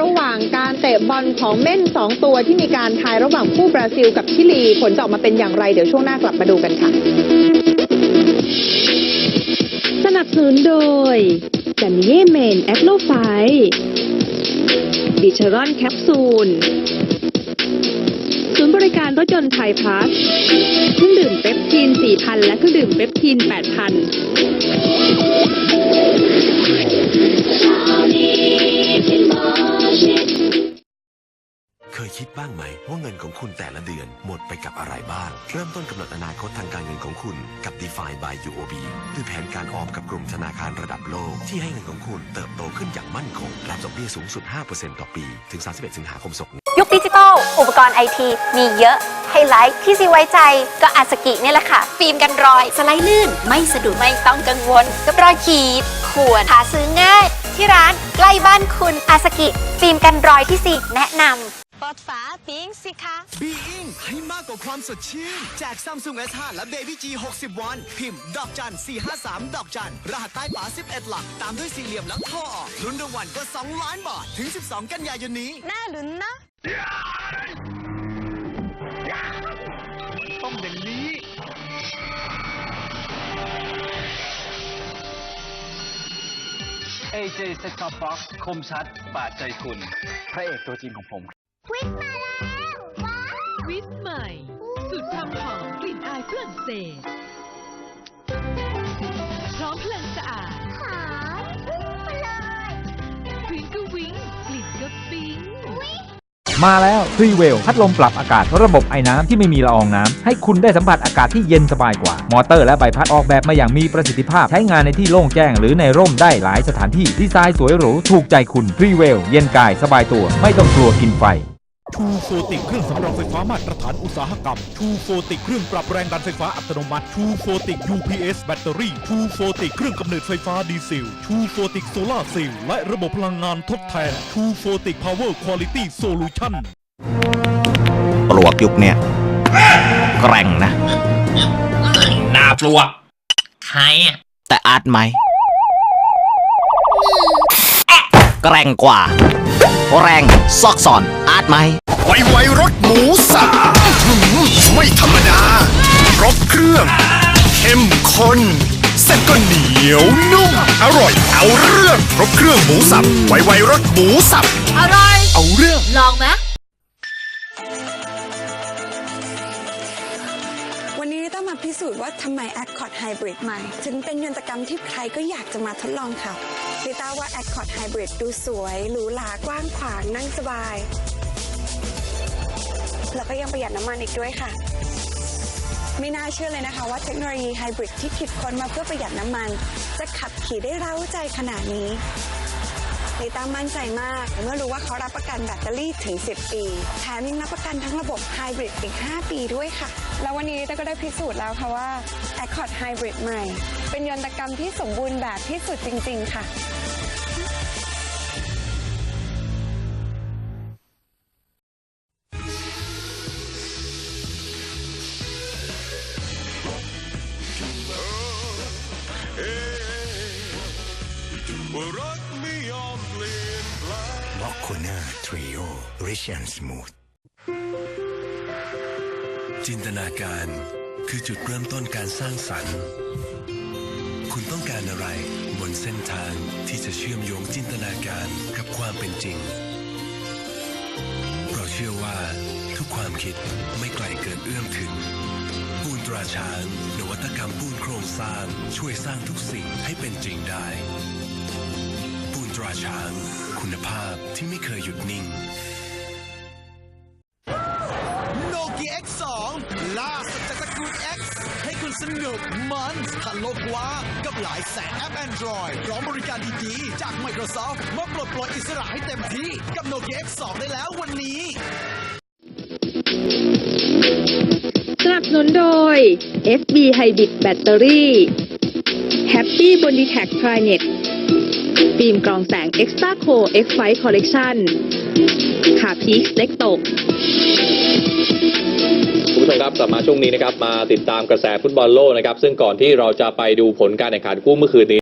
ระหว่างการเตะบอลของเม่นสองตัวที่มีการทายระหว่างคู่บราซิลกับชิลี ผลจะออกมาเป็นอย่างไร เดี๋ยวช่วงหน้ากลับมาดูกันค่ะ สนับสนุนโดยจันเย่เมนแอคโลไฟดิชรอนแคปซูลศูนย์บริการรถยนต์ไทยพลัสเครื่องดื่มเปปทีน 4,000 และเครื่องดื่มเปปทีน 8,000 บ้างไหมว่าเงินของคุณแต่ละเดือนหมดไปกับอะไรบ้าง เริ่มต้นกำหนดอนาคตทางการเงินของคุณกับ Define by UOB ด้วยแผนการออมกับกลุ่มธนาคารระดับโลก ที่ให้เงินของคุณเติบโตขึ้นอย่างมั่นคงรับดอกเบี้ยสูงสุด 5%ต่อปี ถึง 31 สิงหาคมศกนี้ยุคดิจิทัลอุปกรณ์ไอทีมีเยอะไฮไลท์ที่ซีไว้ใจ ก็อาสกิเนี่ยแหละค่ะ ฟิล์มกันรอย สไลด์ลื่น ไม่สะดุดไม่ต้องกังวล กับรอยขีดข่วนหาซื้อง่าย ที่ร้านใกล้บ้านคุณอาสกิ ฟิล์มกันรอยที่ซีแนะนำ เปิดฝาปิ๊งสิคะบีอิงให้มากกว่าความสดชื่น แจก Samsung S5 และ Baby G 60วัน พิมพ์ ดอกจัน 453 ดอกจัน รหัสใต้ฝา 11 หลัก ตามด้วยสี่เหลี่ยมแล้วโทรออกลุ้นรางวัลก็2ล้านบาท ถึง 12 กันยายนนี้ น่าลุ้นนะต้องอย่างนี้ AJ Set Top Box คมชัดบาดใจคุณ พระเอกตัวจริงของผม วิสใหม่สูตรความหอมกลิ่นอายฝรั่งเศส พร้อมพลังสะอาดหอมวิงก็วิงกลิ่นก็ปิ๊งมาแล้วฟรีเวลพัดลมปรับอากาศระบบไอ้น้ำที่ไม่มีละอองน้ำให้คุณได้สัมผัสอากาศที่เย็นสบายกว่า มอเตอร์และใบพัดออกแบบมาอย่างมีประสิทธิภาพ ใช้งานในที่โล่งแจ้งหรือในร่มได้หลายสถานที่ดีไซน์สวยหรูถูกใจคุณฟรีเวลเย็นกายสบายตัว ไม่ต้องกลัวกินไฟ ทูโฟติกเครื่องสำรองไฟฟ้ามาตรฐานอุตสาหกรรมทูโฟติกเครื่องปรับแรงดันไฟฟ้าอัตโนมัติทูโฟติก UPS แบตเตอรี่ทูโฟติกเครื่องกำเนิดไฟฟ้าดีเซลทูโฟติกโซลาร์เซลล์และระบบพลังงานทดแทนทูโฟติกพาวเวอร์ควอลิตี้โซลูชันปลวกยุคเนี่ยแกร่งนะน่าปลวกใครอะแต่อาร์ตไหมแกร่งกว่า แรงซอกซอนอาร์ตไหมไวไวรสหมูสับหืมไม่ธรรมดาครบเครื่อง เข้มข้นเส้นก็เหนียวนุ่มอร่อยเอาเรื่องครบเครื่องหมูสับไวไวรสหมูสับอร่อยเอาเรื่องลองไหม มาพิสูจน์ว่าทำไม Accord Hybrid ใหม่ ถึงเป็นยนตกรรมที่ใครก็อยากจะมาทดลองขับลิต้าว่า Accord Hybrid ดูสวยหรูหรากว้างขวางนั่งสบาย แล้วก็ยังประหยัดน้ำมันอีกด้วยค่ะไม่น่าเชื่อเลยนะคะว่าเทคโนโลยีไฮบริดที่คิดค้นมาเพื่อประหยัดน้ำมัน จะขับขี่ได้เร้าใจขนาดนี้ ลิต้ามั่นใจมาก เมื่อรู้ว่าเขารับประกันแบตเตอรี่ถึง 10 ปีแถมยังรับประกันทั้งระบบไฮบริดอีก 5 ปีด้วยค่ะ แล้ววันนี้ลิต้าก็ได้พิสูจน์แล้วค่ะว่า Accord Hybrid ใหม่ เป็นยนตกรรมที่สมบูรณ์แบบที่สุดจริง ๆ ค่ะ มอคโคนาทริโอริชแอนสมูทจินตนาการคือจุดเริ่มต้นการสร้างสรรค์ คุณต้องการอะไรบนเส้นทางที่จะเชื่อมโยงจินตนาการกับความเป็นจริง เราเชื่อว่าทุกความคิดไม่ไกลเกินเอื้อมถึงปูนตราช้างนวัตกรรมปูนโครงสร้างช่วยสร้างทุกสิ่งให้เป็นจริงได้ ตราช้าง คุณภาพที่ไม่เคยหยุดนิ่ง โนเกีย X2 ล่าสุดจากตระกูล X ให้คุณสนุกมันทันโลกกว้างกับหลายแสนแอป Android พร้อมบริการดีๆ จาก Microsoft มาปลดปล่อยอิสระให้เต็มที่ กับโนเกีย X2 ได้แล้ววันนี้สนับสนุนโดย FB Hybrid แบตเตอรี่ Happy b o n ฟิล์มกรองแสง Extra Co X5 Collection ขาพีคเล็กตกคุณผู้ชมครับกลับมาช่วงนี้นะครับมาติดตามกระแสฟุตบอลโลกนะครับ ซึ่งก่อนที่เราจะไปดูผลการแข่งขันคู่เมื่อคืนนี้